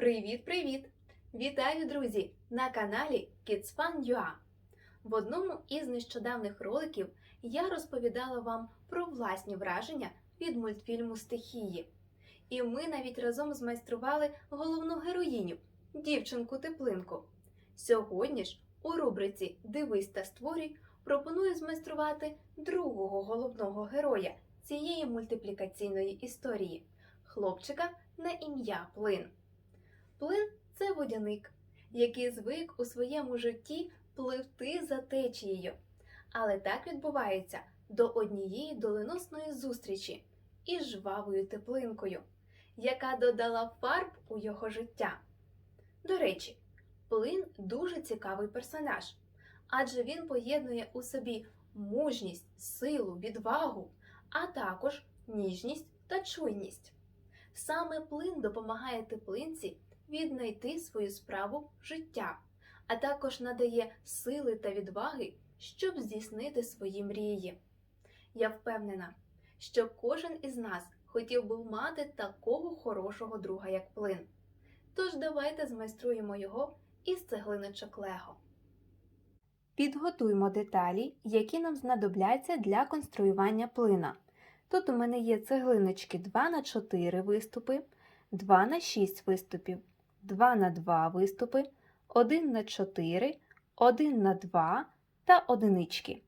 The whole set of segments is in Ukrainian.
Привіт-привіт! Вітаю, друзі! На каналі KidsFun.ua В одному із нещодавних роликів я розповідала вам про власні враження від мультфільму Стихії. І ми навіть разом змайстрували головну героїню дівчинку Теплинку. Сьогодні ж у рубриці Дивись та створюй пропоную змайструвати другого головного героя цієї мультиплікаційної історії хлопчика на ім'я Плин. Плин це водяник, який звик у своєму житті пливти за течією. Але так відбувається до однієї доленосної зустрічі із жвавою теплинкою, яка додала фарб у його життя. До речі, Плин дуже цікавий персонаж, адже він поєднує у собі мужність, силу, відвагу, а також ніжність та чуйність. Саме плин допомагає теплинці віднайти свою справу життя, а також надає сили та відваги, щоб здійснити свої мрії. Я впевнена, що кожен із нас хотів би мати такого хорошого друга, як плин. Тож давайте змайструємо його із цеглиночок Лего. Підготуймо деталі, які нам знадобляться для конструювання плина. Тут у мене є цеглиночки 2 на 4 виступи, 2 на 6 виступів, 2 на 2 виступи, 1 на 4, 1 на 2 та одинички.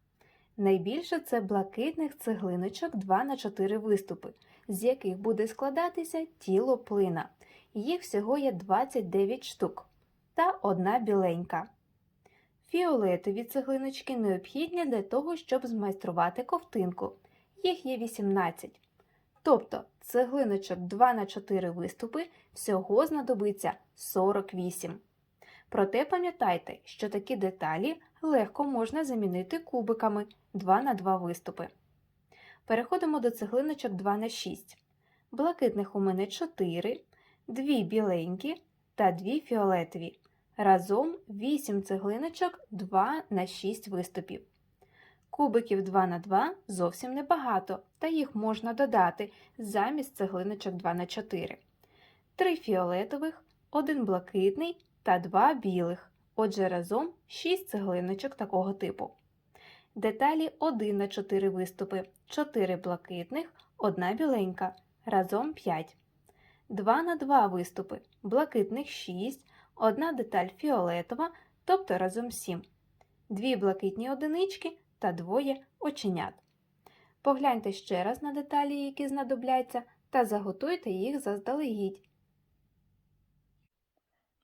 Найбільше це блакитних цеглиночок 2 на 4 виступи, з яких буде складатися тіло плина. Їх всього є 29 штук та одна біленька. Фіолетові цеглиночки необхідні для того, щоб змайструвати ковтинку. Їх є 18. Тобто цеглиночок 2 на 4 виступи всього знадобиться 48. Проте пам'ятайте, що такі деталі легко можна замінити кубиками 2 на 2 виступи. Переходимо до цеглиночок 2 на 6. Блакитних у мене 4, 2 біленькі та 2 фіолетові. Разом 8 цеглиночок 2 на 6 виступів. Кубиків 2 на 2 зовсім небагато, та їх можна додати замість цеглиночок 2 на 4. 3 фіолетових, 1 блакитний та 2 білих. Отже, разом 6 цеглиночок такого типу. Деталі 1 на 4 виступи, 4 блакитних, 1 біленька. Разом 5. 2 на 2 виступи, блакитних 6, 1 деталь фіолетова, тобто разом 7. 2 блакитні одинички та двоє оченят. Погляньте ще раз на деталі, які знадобляться, та заготуйте їх заздалегідь.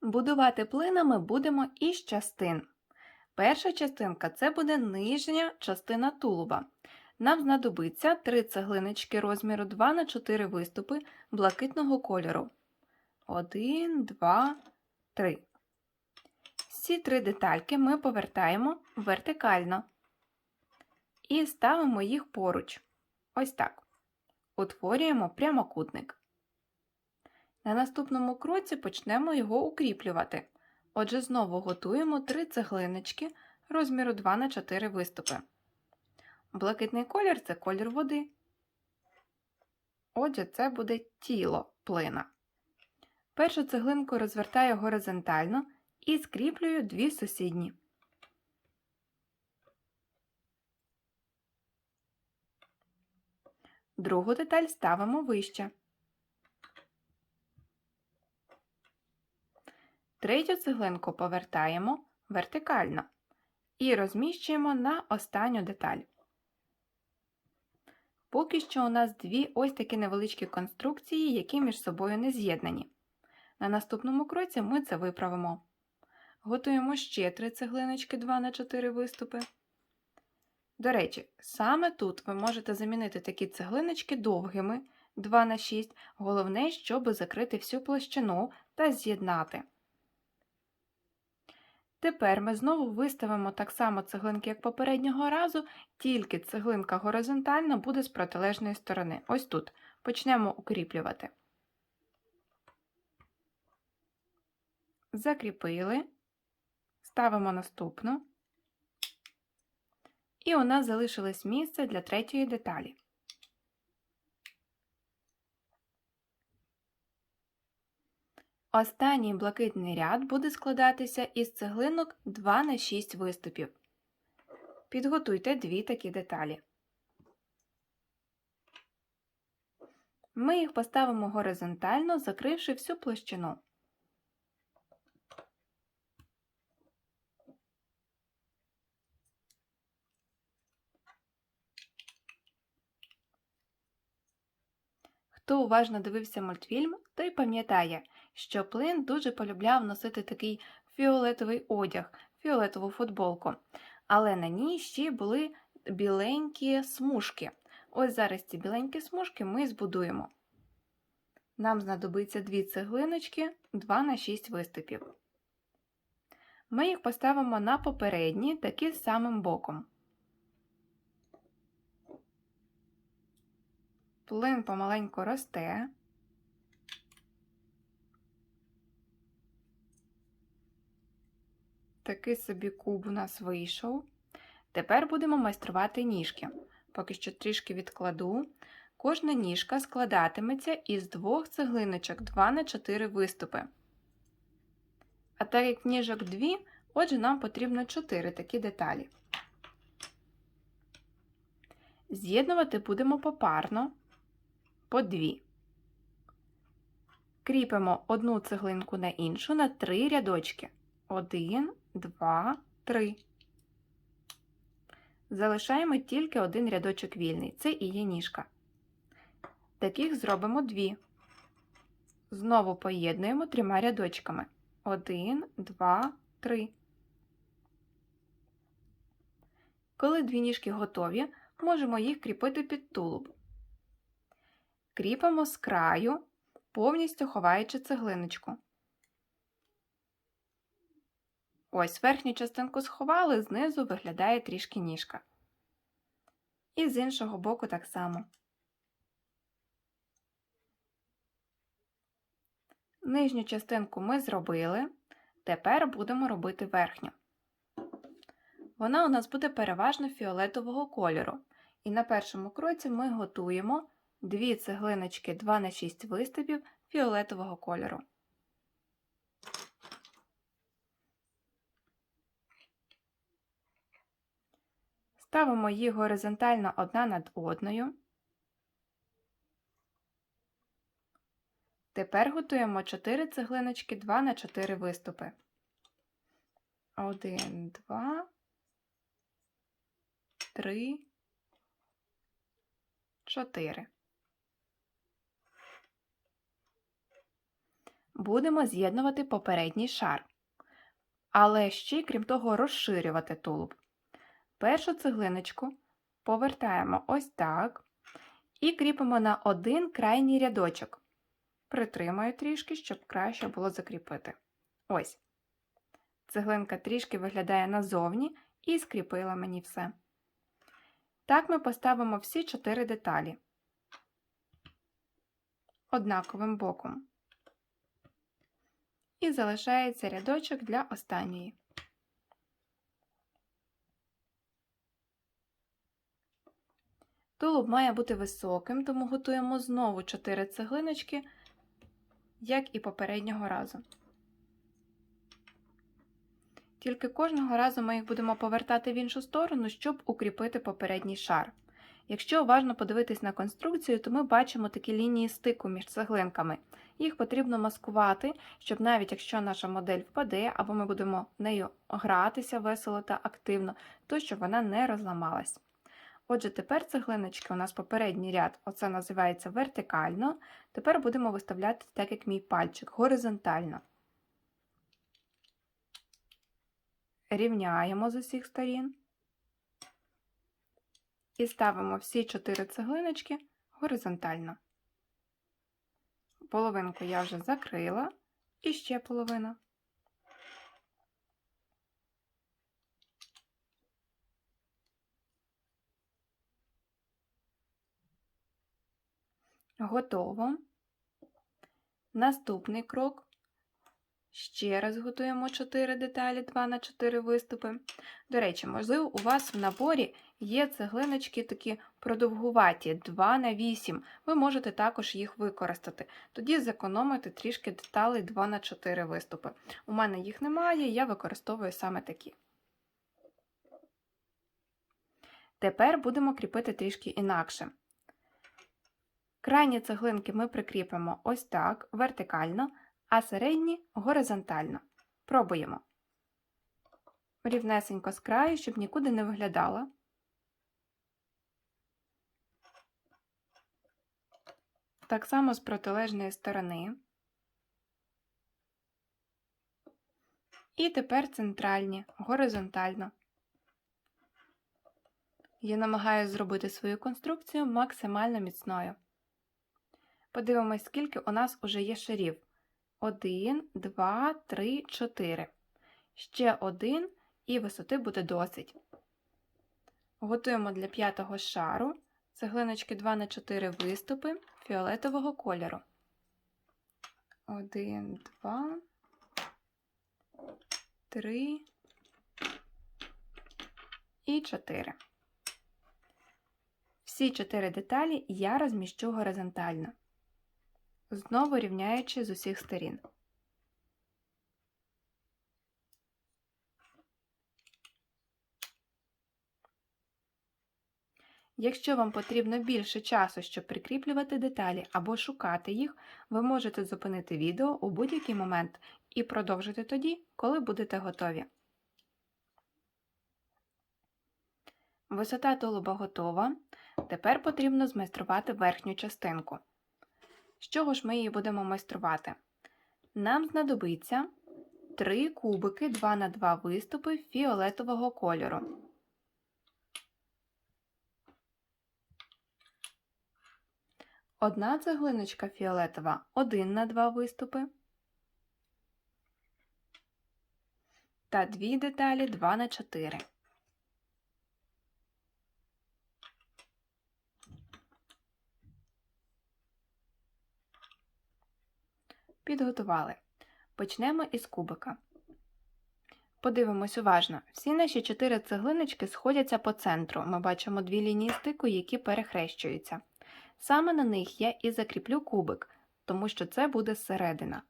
Будувати плинами будемо із частин. Перша частинка це буде нижня частина тулуба. Нам знадобиться 3 цеглиночки розміру 2 на 4 виступи блакитного кольору. 1, 2, 3. Ці три детальки ми повертаємо вертикально і ставимо їх поруч. Ось так. Утворюємо прямокутник. На наступному кроці почнемо його укріплювати. Отже, знову готуємо три цеглиночки розміру 2 на 4 виступи. Блакитний колір це колір води. Отже, це буде тіло плина. Першу цеглинку розвертаю горизонтально і скріплюю дві сусідні. Другу деталь ставимо вище. Третю цеглинку повертаємо вертикально і розміщуємо на останню деталь. Поки що у нас дві ось такі невеличкі конструкції, які між собою не з'єднані. На наступному кроці ми це виправимо. Готуємо ще три цеглиночки 2 на 4 виступи. До речі, саме тут ви можете замінити такі цеглиночки довгими 2 на 6, головне, щоб закрити всю площину та з'єднати. Тепер ми знову виставимо так само цеглинки, як попереднього разу, тільки цеглинка горизонтальна буде з протилежної сторони. Ось тут. Почнемо укріплювати. Закріпили, ставимо наступну. І у нас залишилось місце для третьої деталі. Останній блакитний ряд буде складатися із цеглинок 2 на 6 виступів. Підготуйте дві такі деталі. Ми їх поставимо горизонтально, закривши всю площину. Уважно дивився мультфільм, той пам'ятає, що плин дуже полюбляв носити такий фіолетовий одяг, фіолетову футболку, але на ній ще були біленькі смужки. Ось зараз ці біленькі смужки ми збудуємо. Нам знадобиться дві цеглиночки 2 на 6 виступів. Ми їх поставимо на попередні, такі самим боком. Плин помаленьку росте. Такий собі куб у нас вийшов. Тепер будемо майструвати ніжки. Поки що трішки відкладу. Кожна ніжка складатиметься із двох цеглиночок 2 на 4 виступи. А так як ніжок 2, отже, нам потрібно 4 такі деталі. З'єднувати будемо попарно по 2. Кріпимо одну цеглинку на іншу на 3 рядочки. 1, 2, 3. Залишаємо тільки один рядочок вільний. Це і є ніжка. Таких зробимо дві. Знову поєднуємо трьома рядочками. 1, 2, 3. Коли дві ніжки готові, можемо їх кріпити під тулуб. Кріпимо з краю, повністю ховаючи цеглиночку. Ось верхню частинку сховали, знизу виглядає трішки ніжка. І з іншого боку так само. Нижню частинку ми зробили, тепер будемо робити верхню. Вона у нас буде переважно фіолетового кольору. І на першому кроці ми готуємо дві цеглиночки 2 на 6 виступів фіолетового кольору. Ставимо їх горизонтально одна над одною. Тепер готуємо 4 цеглиночки 2 на 4 виступи. 1, 2, 3, 4. Будемо з'єднувати попередній шар. Але ще, крім того, розширювати тулуб. Першу цеглиночку повертаємо ось так і кріпимо на один крайній рядочок. Притримаю трішки, щоб краще було закріпити. Ось. Цеглинка трішки виглядає назовні і скріпила мені все. Так ми поставимо всі чотири деталі однаковим боком. І залишається рядочок для останньої. Тулуб має бути високим, тому готуємо знову 4 цеглиночки, як і попереднього разу. Тільки кожного разу ми їх будемо повертати в іншу сторону, щоб укріпити попередній шар. Якщо уважно подивитись на конструкцію, то ми бачимо такі лінії стику між цеглинками. Їх потрібно маскувати, щоб навіть якщо наша модель впаде, або ми будемо нею гратися весело та активно, то щоб вона не розламалась. Отже, тепер цеглиночки у нас попередній ряд, оце називається вертикально. Тепер будемо виставляти так, як мій пальчик, горизонтально. Рівняємо з усіх сторін. І ставимо всі чотири цеглиночки горизонтально. Половинку я вже закрила, і ще половина. Готово. Наступний крок. Ще раз готуємо 4 деталі 2 на 4 виступи. До речі, можливо, у вас в наборі Є цеглиночки такі продовгуваті, 2 на 8. Ви можете також їх використати. Тоді зекономити трішки деталей 2 на 4 виступи. У мене їх немає, я використовую саме такі. Тепер будемо кріпити трішки інакше. Крайні цеглинки ми прикріпимо ось так, вертикально, а середні горизонтально. Пробуємо. Рівнесенько з краю, щоб нікуди не виглядала. Так само з протилежної сторони. І тепер центральні, горизонтально. Я намагаюся зробити свою конструкцію максимально міцною. Подивимось, скільки у нас уже є шарів. 1, 2, 3, 4. Ще один, і висоти буде досить. Готуємо для п'ятого шару цеглиночки 2 на 4 виступи фіолетового кольору. 1, 2, 3 і чотири. Всі чотири деталі я розміщу горизонтально, знову рівняючи з усіх сторін. Якщо вам потрібно більше часу, щоб прикріплювати деталі або шукати їх, ви можете зупинити відео у будь-який момент і продовжити тоді, коли будете готові. Висота тулуба готова. Тепер потрібно змайструвати верхню частинку. З чого ж ми її будемо майструвати? Нам знадобиться 3 кубики 2 на 2 виступи фіолетового кольору. Одна цеглиночка фіолетова 1 на 2 виступи. Та дві деталі 2 на 4. Підготували. Почнемо із кубика. Подивимось уважно. Всі наші чотири цеглиночки сходяться по центру. Ми бачимо дві лінії стику, які перехрещуються. Саме на них я і закріплю кубик, тому що це буде середина.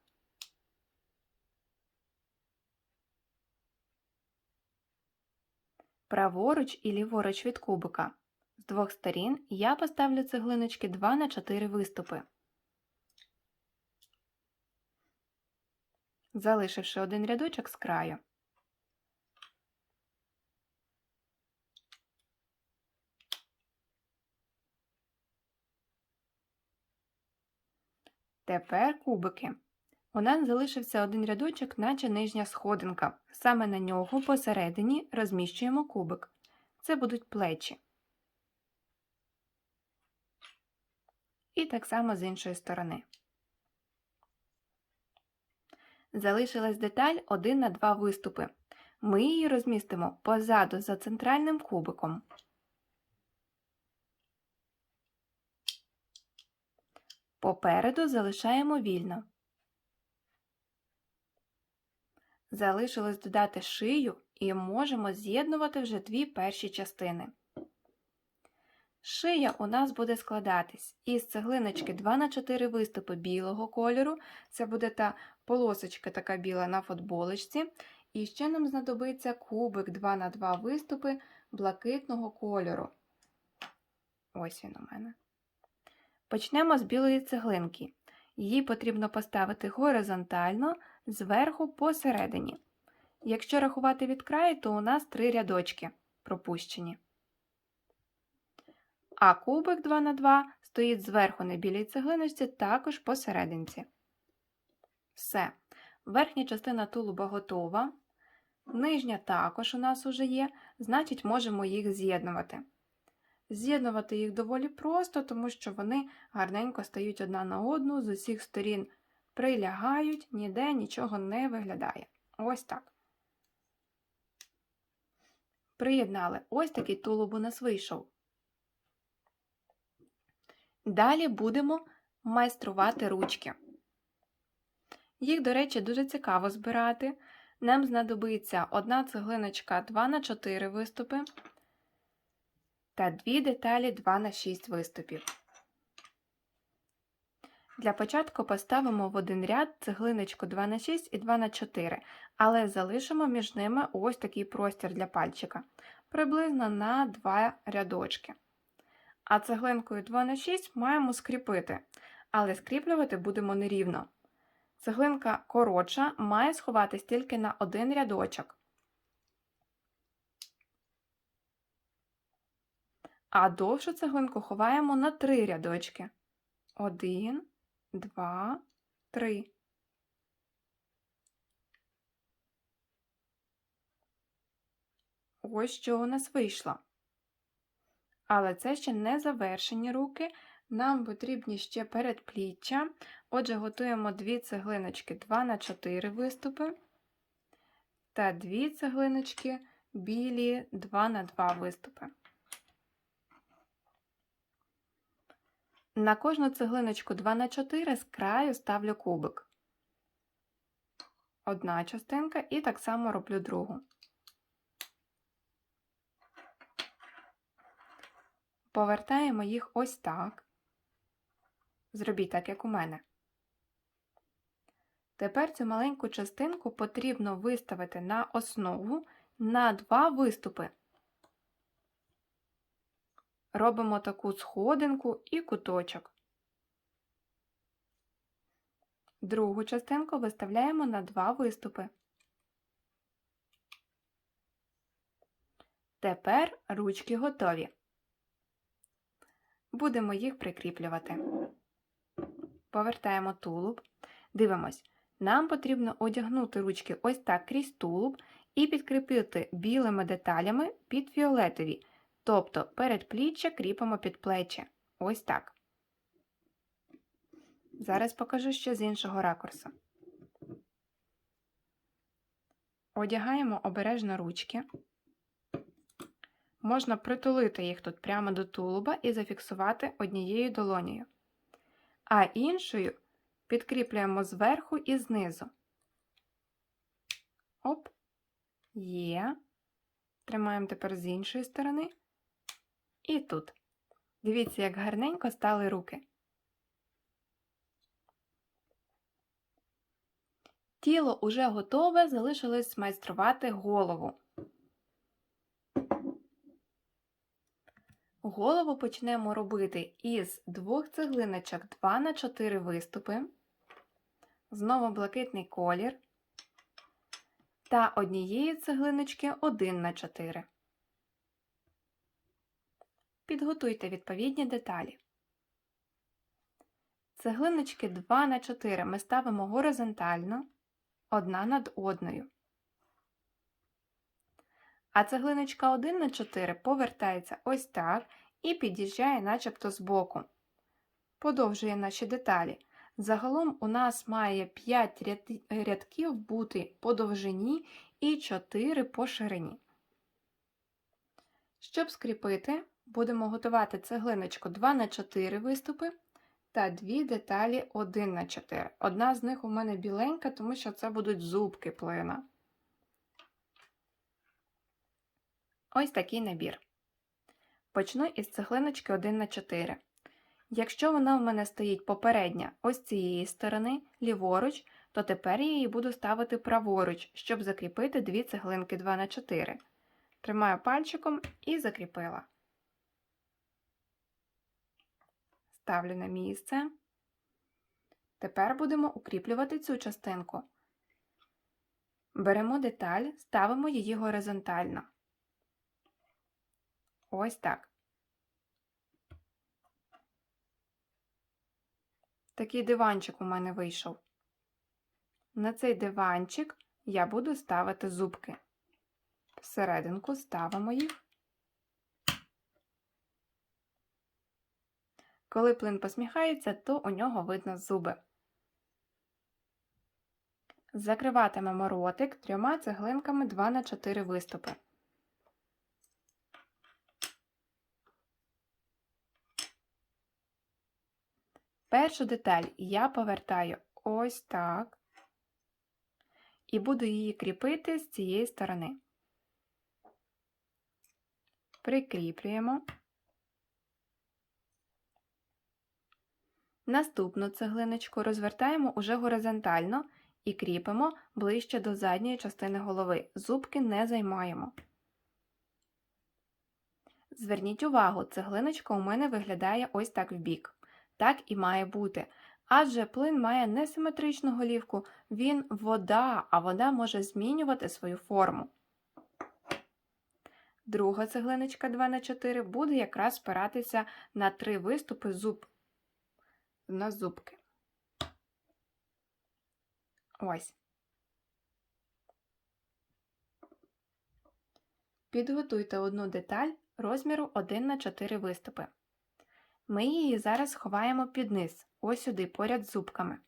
Праворуч і ліворуч від кубика. З двох сторін я поставлю цеглиночки 2 на 4 виступи. залишивши один рядочок з краю. Тепер кубики. У нас залишився один рядочок, наче нижня сходинка. Саме на нього посередині розміщуємо кубик. Це будуть плечі. І так само з іншої сторони. Залишилась деталь 1 на 2 виступи. Ми її розмістимо позаду за центральним кубиком. Попереду залишаємо вільно. Залишилось додати шию і можемо з'єднувати вже дві перші частини. Шия у нас буде складатись із цеглиночки 2 на 4 виступи білого кольору. Це буде та полосочка така біла на футболочці. І ще нам знадобиться кубик 2 на 2 виступи блакитного кольору. Ось він у мене. Почнемо з білої цеглинки. Її потрібно поставити горизонтально зверху посередині. Якщо рахувати від краю, то у нас три рядочки пропущені. А кубик 2 на 2 стоїть зверху на білій цеглиночці, також посерединці. Все. Верхня частина тулуба готова. Нижня також у нас уже є, значить, можемо їх з'єднувати. З'єднувати їх доволі просто, тому що вони гарненько стають одна на одну, з усіх сторін прилягають, ніде нічого не виглядає. Ось так. Приєднали. Ось такий тулуб у нас вийшов. Далі будемо майструвати ручки. Їх, до речі, дуже цікаво збирати. Нам знадобиться одна цеглиночка 2 на 4 виступи, та дві деталі 2 на 6 виступів. Для початку поставимо в один ряд цеглиночку 2 на 6 і 2 на 4 але залишимо між ними ось такий простір для пальчика, приблизно на 2 рядочки. А цеглинкою 2 на 6 маємо скріпити, але скріплювати будемо нерівно. Цеглинка коротша має сховатись тільки на один рядочок. А довшу цеглинку ховаємо на три рядочки. Один, два, три. Ось що у нас вийшло. Але це ще не завершені руки. Нам потрібні ще передпліччя. Отже, готуємо дві цеглиночки 2 на 4 виступи та дві цеглиночки білі 2 на 2 виступи. На кожну цеглиночку 2 на 4 з краю ставлю кубик. Одна частинка і так само роблю другу. Повертаємо їх ось так. Зробіть так, як у мене. Тепер цю маленьку частинку потрібно виставити на основу на два виступи. Робимо таку сходинку і куточок. Другу частинку виставляємо на два виступи. Тепер ручки готові. Будемо їх прикріплювати. Повертаємо тулуб. Дивимось. Нам потрібно одягнути ручки ось так крізь тулуб і підкріпити білими деталями під фіолетові, тобто передпліччя кріпимо під плечі. Ось так. Зараз покажу ще з іншого ракурсу. Одягаємо обережно ручки. Можна притулити їх тут прямо до тулуба і зафіксувати однією долонею, а іншою підкріплюємо зверху і знизу. Оп, є. Тримаємо тепер з іншої сторони. І тут. Дивіться, як гарненько стали руки. Тіло уже готове, залишилось майструвати голову. Голову почнемо робити із двох цеглиночок 2 на 4 виступи, знову блакитний колір та однієї цеглиночки 1 на 4. Підготуйте відповідні деталі. Цеглиночки 2 на 4 ми ставимо горизонтально одна над одною. А цеглиночка 1 на 4 повертається ось так і під'їжджає начебто збоку. Подовжує наші деталі. Загалом у нас має 5 рядків бути по довжині і 4 по ширині. Щоб скріпити, будемо готувати цеглиночку 2 на 4 виступи та дві деталі 1 на 4. Одна з них у мене біленька, тому що це будуть зубки плина. Ось такий набір. Почну із цеглиночки 1 на 4. Якщо вона в мене стоїть попередня ось цієї сторони, ліворуч, то тепер я її буду ставити праворуч, щоб закріпити дві цеглинки 2 на 4. Тримаю пальчиком і закріпила. Ставлю на місце. Тепер будемо укріплювати цю частинку. Беремо деталь, ставимо її горизонтально. Ось так. Такий диванчик у мене вийшов. На цей диванчик я буду ставити зубки. Всерединку ставимо їх. Коли плин посміхається, то у нього видно зуби. Закриватимемо ротик трьома цеглинками 2 на 4 виступи. Першу деталь я повертаю ось так і буду її кріпити з цієї сторони. Прикріплюємо Наступну цеглиночку розвертаємо уже горизонтально і кріпимо ближче до задньої частини голови. Зубки не займаємо. Зверніть увагу, цеглиночка у мене виглядає ось так вбік. Так і має бути. Адже плин має несиметричну голівку, він вода, а вода може змінювати свою форму. Друга цеглиночка 2х4 буде якраз спиратися на три виступи зуб. На зубки. Ось. Підготуйте одну деталь розміру 1 на 4 виступи. Ми її зараз ховаємо під низ, ось сюди, поряд з зубками.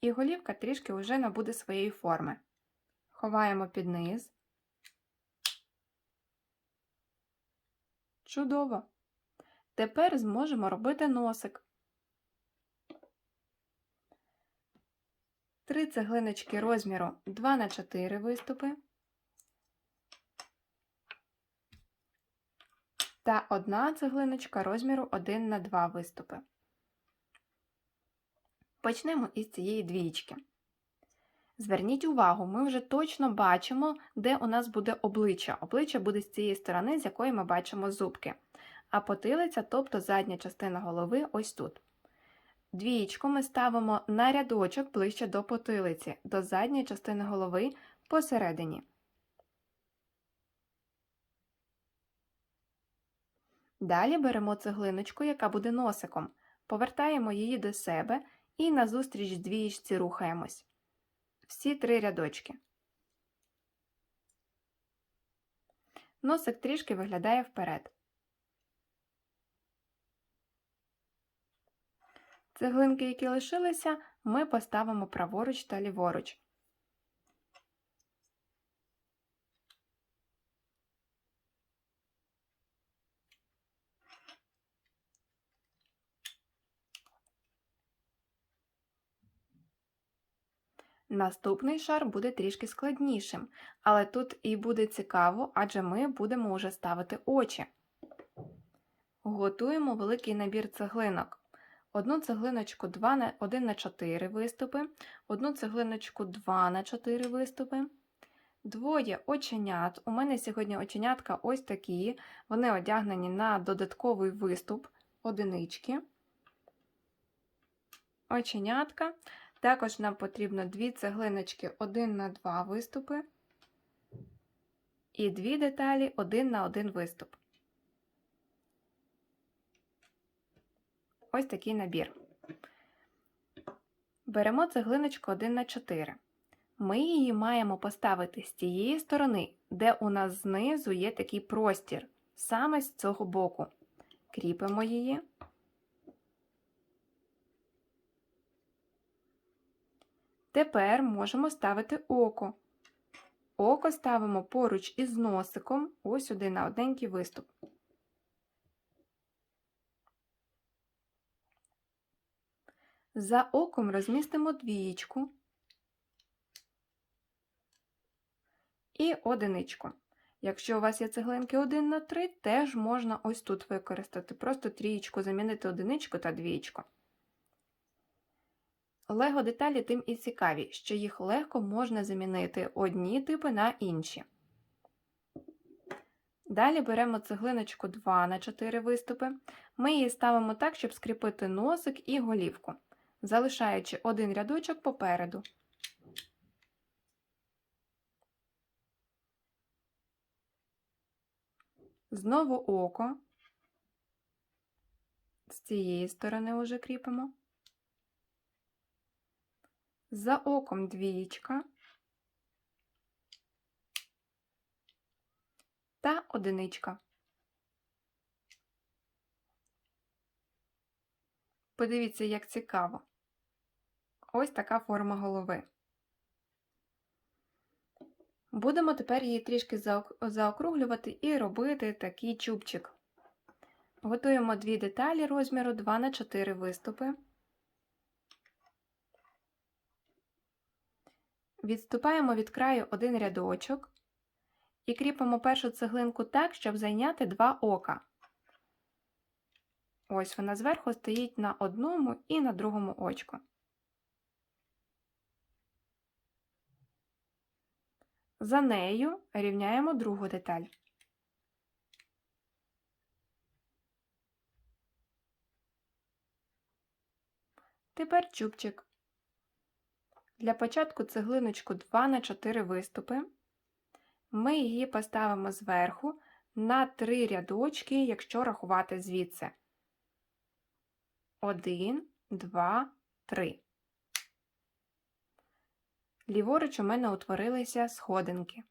І голівка трішки вже набуде своєї форми. Ховаємо під низ. Чудово! Тепер зможемо робити носик. Три цеглиночки розміру 2 на 4 виступи. Та одна цеглиночка розміру 1 на 2 виступи. Почнемо із цієї двієчки. Зверніть увагу, ми вже точно бачимо, де у нас буде обличчя. Обличчя буде з цієї сторони, з якої ми бачимо зубки. А потилиця, тобто задня частина голови, ось тут. Двієчку ми ставимо на рядочок ближче до потилиці, до задньої частини голови посередині. Далі беремо цеглиночку, яка буде носиком, повертаємо її до себе і назустріч двієчці рухаємось. Всі три рядочки. Носик трішки виглядає вперед. Цеглинки, які лишилися, ми поставимо праворуч та ліворуч. Наступний шар буде трішки складнішим, але тут і буде цікаво, адже ми будемо вже ставити очі. Готуємо великий набір цеглинок. Одну цеглиночку 2 на 1 на 4 виступи, одну цеглиночку 2 на 4 виступи, двоє оченят. У мене сьогодні оченятка ось такі, вони одягнені на додатковий виступ одинички. Оченятка. Також нам потрібно дві цеглиночки 1 на 2 виступи і дві деталі 1 на 1 виступ. Ось такий набір. Беремо цеглиночку 1 на 4. Ми її маємо поставити з тієї сторони, де у нас знизу є такий простір, саме з цього боку. Кріпимо її. Тепер можемо ставити око. Око ставимо поруч із носиком, ось сюди на одненький виступ. За оком розмістимо двієчку і одиничку. Якщо у вас є цеглинки 1 на 3, теж можна ось тут використати. Просто трієчку замінити одиничку та двієчку. Лего деталі тим і цікаві, що їх легко можна замінити одні типи на інші. Далі беремо цеглиночку 2 на 4 виступи. Ми її ставимо так, щоб скріпити носик і голівку, залишаючи один рядочок попереду. Знову око. З цієї сторони уже кріпимо. За оком двієчка та одиничка. Подивіться, як цікаво. Ось така форма голови. Будемо тепер її трішки заокруглювати і робити такий чубчик. Готуємо дві деталі розміру 2 на 4 виступи. Відступаємо від краю один рядочок і кріпимо першу цеглинку так, щоб зайняти два ока. Ось вона зверху стоїть на одному і на другому очку. За нею рівняємо другу деталь. Тепер чубчик. Для початку цеглиночку 2 на 4 виступи. Ми її поставимо зверху на 3 рядочки, якщо рахувати звідси. 1, 2, 3. Ліворуч у мене утворилися сходинки.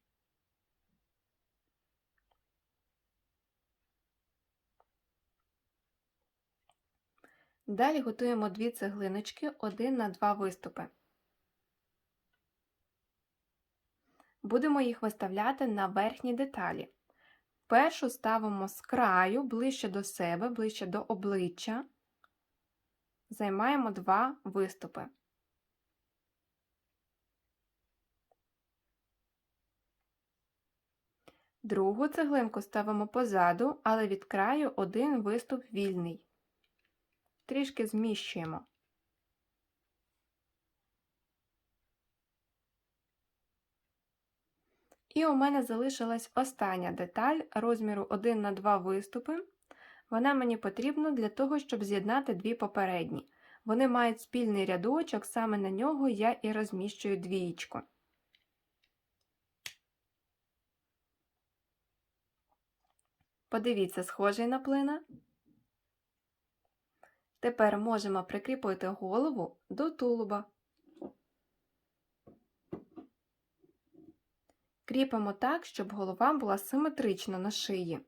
Далі готуємо дві цеглиночки 1 на 2 виступи. Будемо їх виставляти на верхні деталі. Першу ставимо з краю ближче до себе, ближче до обличчя. Займаємо два виступи. Другу цеглинку ставимо позаду, але від краю один виступ вільний. Трішки зміщуємо. І у мене залишилась остання деталь розміру 1 на 2 виступи. Вона мені потрібна для того, щоб з'єднати дві попередні. Вони мають спільний рядочок, саме на нього я і розміщую двієчку. Подивіться, схожий на плина. Тепер можемо прикріпити голову до тулуба. Кріпимо так, щоб голова була симетрична на шиї.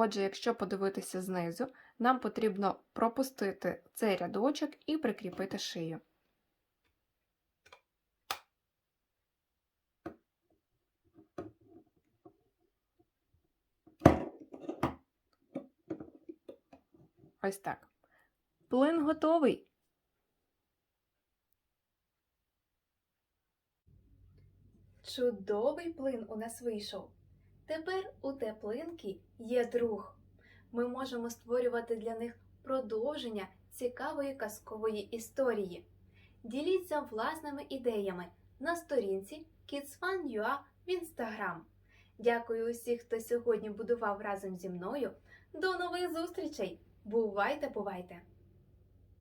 Отже, якщо подивитися знизу, нам потрібно пропустити цей рядочок і прикріпити шию. Ось так. Плин готовий. Чудовий плин у нас вийшов. Тепер у теплинки є друг. Ми можемо створювати для них продовження цікавої казкової історії. Діліться власними ідеями на сторінці KidsFun.ua в Instagram. Дякую усіх, хто сьогодні будував разом зі мною. До нових зустрічей! Бувайте, бувайте!